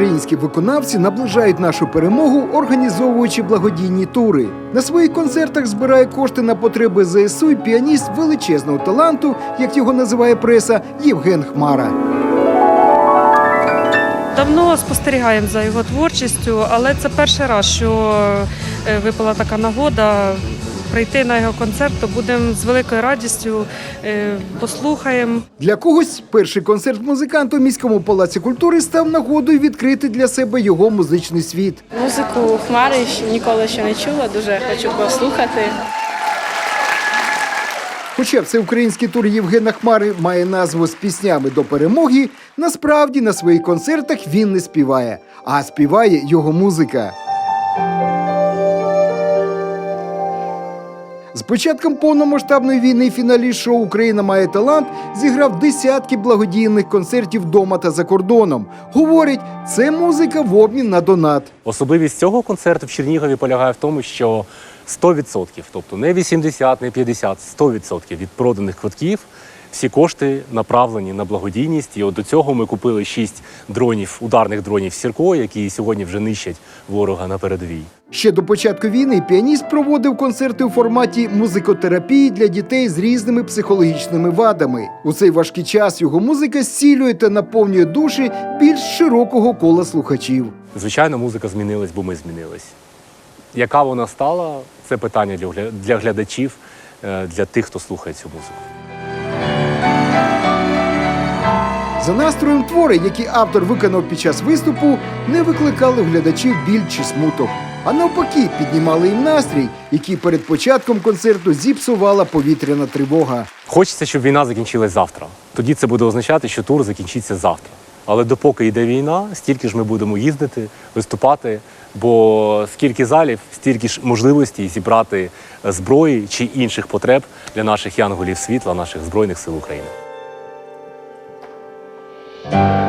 українські виконавці наближають нашу перемогу, організовуючи благодійні тури. На своїх концертах збирає кошти на потреби ЗСУ і піаніст величезного таланту, як його називає преса, Євген Хмара. Давно спостерігаємо за його творчістю, але це перший раз, що е, випала така нагода прийти на його концерт. То будемо з великою радістю е, послухаємо. Для когось перший концерт музиканта у міському палаці культури став нагодою відкрити для себе його музичний світ. Музику Хмари ще ніколи ще не чула, дуже хочу послухати. Хоча всеукраїнський тур Євгена Хмари має назву з піснями до перемоги, насправді на своїх концертах він не співає, а співає його музика. З початком повномасштабної війни фіналіст шоу Україна має талант зіграв десятки благодійних концертів вдома та за кордоном. Говорить, це музика в обмін на донат. Особливість цього концерту в Чернігові полягає в тому, що 100%, тобто не 80, не 50, 100% від проданих квитків всі кошти направлені на благодійність. І от до цього ми купили 6 дронів, ударних дронів Сірко, які сьогодні вже нищать ворога на передовій. Ще до початку війни піаніст проводив концерти у форматі музикотерапії для дітей з різними психологічними вадами. У цей важкий час його музика зцілює та наповнює душі більш широкого кола слухачів. Звичайно, музика змінилась, бо ми змінились. Яка вона стала, це питання для глядачів, е, для тих, хто слухає цю музику. За настроєм твори, які автор виконав під час виступу, не викликали глядачів біль чи смуток. А навпаки, піднімали їм настрій, який перед початком концерту зіпсувала повітряна тривога. Хочеться, щоб війна закінчилась завтра. Тоді це буде означати, що тур закінчиться завтра. Але допоки йде війна, стільки ж ми будемо їздити, виступати. Бо скільки залів, стільки ж можливостей зібрати зброї чи інших потреб для наших янголів світла, наших збройних сил України. Thank you.